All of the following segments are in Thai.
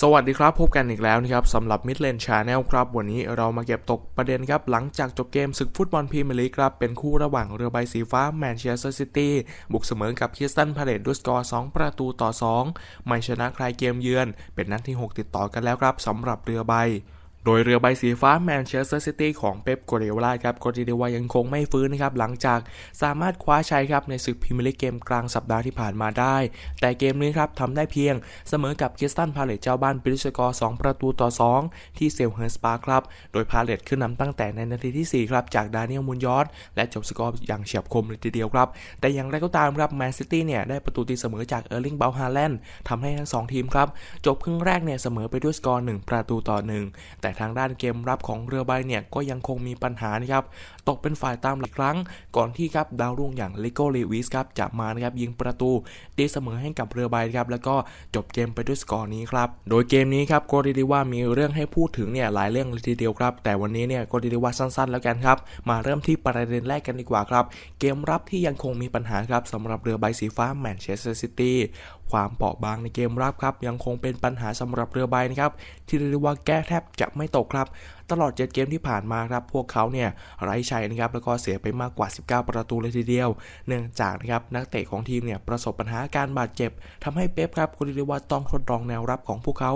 สวัสดีครับ พบกันอีกแล้วนะครับสำหรับ Midland Channel ครับ วันนี้เรามาเก็บตกประเด็นครับ หลังจากจบเกมศึกฟุตบอลพรีเมียร์ลีกครับ เป็นคู่ระหว่างเรือใบสีฟ้าแมนเชสเตอร์ซิตี้บุกเสมอกับคิสตันพาเลตด้วยสกอร์ 2 ประตูต่อ 2 ไม่ชนะใครเกมเยือน เป็นนัดที่ 6 ติดต่อกันแล้วครับสำหรับเรือใบ โดยเรือใบสีฟ้าแมนเชสเตอร์ซิตี้ของเป๊ปโกเดโอลาครับก็เรียกได้ว่ายังคงไม่ฟื้นนะครับหลังจากสามารถคว้าชัยครับในศึกพรีเมียร์ลีกเกมกลางสัปดาห์ที่ผ่านมาได้ แต่เกมนี้ครับทำได้เพียงเสมอกับคิสตันพาเลตเจ้าบ้านปิริสกอร์2ประตูต่อ 2 ที่เซลเฮิร์สปาร์ครับ โดยพาเลตขึ้นนำตั้งแต่ในนาทีที่ 4 ครับจากดานิเอลมุนยอสและจบสกอร์อย่างเฉียบคมเลยทีเดียวครับ แต่อย่างไรก็ตามครับแมนซิตี้เนี่ยได้ประตูตีเสมอจากเออร์ลิงเบลฮาแลนด์ทำให้ทั้งสองทีมครับจบครึ่งแรกเนี่ยเสมอไปด้วยสกอร์1ประตูต่อ 1 แต่ทางด้านเกมรับของเรือใบเนี่ยก็ยังคงมีปัญหานะครับตกเป็นฝ่ายตามหลักครั้ง ก่อนที่ครับดาวรุ่งอย่างลิโกเลวิสครับจะมานะครับยิงประตูตีเสมอให้กับเรือใบครับแล้วก็จบเกมไปด้วยสกอร์นี้ครับโดยเกมนี้ครับก็เรียกได้ว่ามีเรื่องให้พูดถึงเนี่ยหลายเรื่องเลยทีเดียวครับ แต่วันนี้เนี่ยก็เรียกได้ว่าสั้นๆ แล้วกันครับมาเริ่มที่ประเด็นแรกกันดีกว่าครับ เกมรับที่ยังคงมีปัญหาครับสำหรับเรือใบสีฟ้าแมนเชสเตอร์ซิตี้ความเปราะบางในเกมรับครับยังคงเป็นปัญหาสำหรับเรือใบนะครับที่เรียกได้ว่าแก้แทบจะไม่ตกครับ ตลอด 7 เกมที่ผ่านมาครับ พวกเขาเนี่ยไร้ชัยนะครับ แล้วก็เสียไปมากกว่า 19 ประตูเลยทีเดียว เนื่องจากนะครับนักเตะของทีมเนี่ยประสบปัญหาการบาดเจ็บทำให้เป๊ปครับก็เรียกได้ว่าต้องทดลองแนวรับของพวกเขา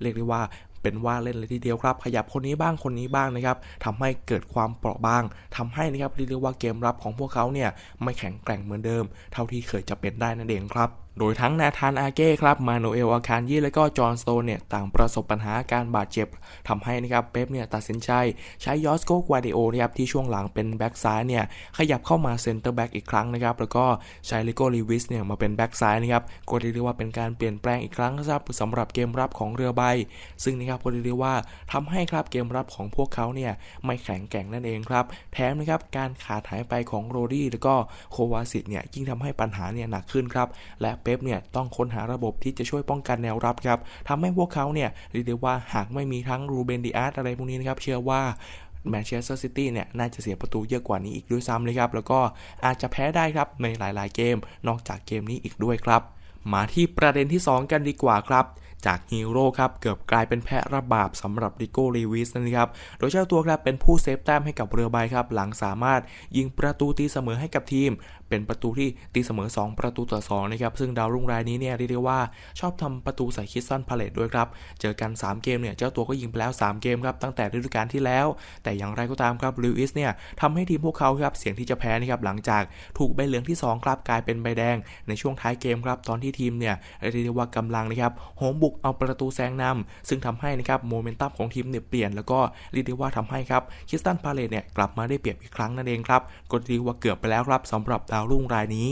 เรียกได้ว่าเป็นว่าเล่นเลยทีเดียวครับ ขยับคนนี้บ้างคนนี้บ้างนะครับทำให้เกิดความเปราะบางทำให้นะครับเรียกได้ว่าเกมรับของพวกเขาเนี่ยไม่แข็งแกร่งเหมือนเดิม เท่าที่เคยจะเป็นได้นั่นเองครับโดยทั้งนาธานอาเก้ครับ มาโนเอลอาคารยี่และก็จอห์นสโตนเนี่ยต่างประสบปัญหาการบาดเจ็บทำให้นะครับเป๊ปเนี่ยตัดสินใจใช้ยอสโกวาเดโอนะครับที่ช่วงหลังเป็นแบ็กซ้ายเนี่ยขยับเข้ามาเซ็นเตอร์แบ็กอีกครั้งนะครับแล้วก็ใช้ลิโกลีวิสเนี่ยมาเป็นแบ็กซ้ายนะครับก็เรียกได้ว่าเป็นการเปลี่ยนแปลงอีกครั้งครับสำหรับเกมรับของเรือใบ ซึ่งนะครับก็เรียกว่าทำให้ครับเกมรับของพวกเขาเนี่ยไม่แข็งแกร่งนั่นเองครับแถมนะครับการขาดหายไปของโรดี้แล้วก็โควาสิตเนี่ยยิ่งทำให้ปัญหาเนี่ยหนักขึ้นครับและเป๊ปเนี่ยต้องค้นหาระบบที่จะช่วยป้องกันแนวรับครับทำให้พวกเขาเนี่ยเรียกได้ว่าหากไม่มีทั้งรูเบนดิอาร์ตอะไรพวกนี้นะครับเชื่อว่าแมนเชสเตอร์ซิตี้เนี่ยน่าจะเสียประตูเยอะกว่านี้อีกด้วยซ้ำเลยครับ แล้วก็อาจจะแพ้ได้ครับในหลาย ๆ เกม นอกจากเกมนี้อีกด้วยครับ มาที่ประเด็นที่ 2 กันดีกว่าครับ จากฮีโร่ครับเกือบกลายเป็นแพะระบาบสำหรับดิโก้ลีวิสนะครับโดยเจ้าตัวครับเป็นผู้เซฟแต้มให้กับเรือใบครับหลังสามารถยิงประตูตีเสมอให้กับทีม เป็นประตูที่ตีเสมอ 2 ประตูต่อ2นะครับซึ่งดาวรุ่งรายนี้เนี่ยเรียกได้ว่าชอบทำประตูใส่คิสตันพาเลตด้วยครับเจอกัน 3 เกมเนี่ยเจ้าตัวก็ยิงไปแล้ว 3 เกมครับตั้งแต่ฤดูกาลที่แล้ว แต่อย่างไรก็ตามครับลิวิสเนี่ยทำให้ทีมพวกเขาครับเสี่ยงที่จะแพ้นะครับหลังจากถูกใบเหลืองที่2ครับกลายเป็นใบแดง ในช่วงท้ายเกมครับตอนที่ทีมเนี่ยเรียกได้ว่ากำลังนะครับโหมบุกเอาประตูแซงนำซึ่งทำให้นะครับโมเมนตัมของทีมเนี่ยเปลี่ยนแล้วก็เรียกได้ว่าทำให้ครับคิสตันพาเลตเนี่ยกลับมาได้เปรียบอีกครั้งนั่นเองครับก็เรียกว่าเกือบไปแล้วครับสำหรับดาวรุ่งรายนี้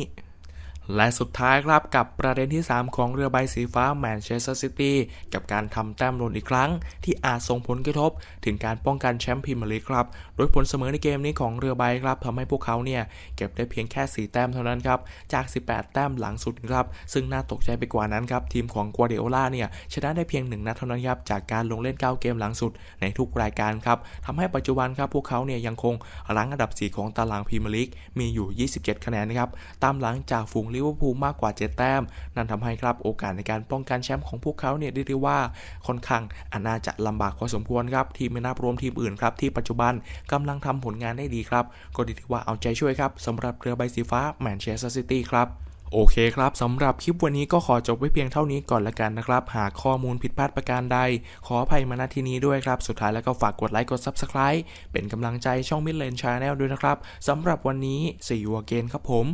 และสุดท้ายครับกับประเด็นที่ 3 ของเรือใบสีฟ้าแมนเชสเตอร์ซิตี้กับการทำแต้มหล่นอีกครั้ง ที่อาจส่งผลกระทบ ถึงการป้องกันแชมป์พรีเมียร์ลีกครับ โดยผลเสมอในเกมนี้ของเรือใบครับทำให้พวกเขาเนี่ยเก็บได้เพียงแค่ 4 แต้มเท่านั้นครับ จาก 18 แต้มหลังสุดครับ ซึ่งน่าตกใจไปกว่านั้นครับ ทีมของกัวเดโอล่าเนี่ยชนะได้เพียง 1 นัดเท่านั้นครับจากการลงเล่น 9 เกมหลังสุดในทุกรายการครับทำให้ปัจจุบันครับพวกเขาเนี่ยยังคงรั้งอันดับ 4 ของตารางพรีเมียร์ลีกมีอยู่ 27 คะแนนนะครับตามหลังจากฝูงลิเวอร์พูลมากกว่า 7 แต้ม นั่นทำให้ครับโอกาสในการป้องกันแชมป์ของพวกเขาเนี่ยเรียกได้ว่าค่อนข้างอาน่าจะลำบากพอสมควรครับทีมไม่นับรวมทีมอื่นครับที่ปัจจุบันกำลังทำผลงานได้ดีครับ ก็ดีที่ว่าเอาใจช่วยครับสำหรับเรือใบสีฟ้าแมนเชสเตอร์ซิตี้ครับโอเคครับสำหรับคลิปวันนี้ก็ขอจบไว้เพียงเท่านี้ก่อนละกันนะครับ หากข้อมูลผิดพลาดประการใด ขออภัยมาณที่นี้ด้วยครับ สุดท้ายแล้วก็ฝากกดไลค์กด Subscribe เป็นกำลังใจช่อง Midland Channel ด้วยนะครับสำหรับวันนี้ see you again ครับผม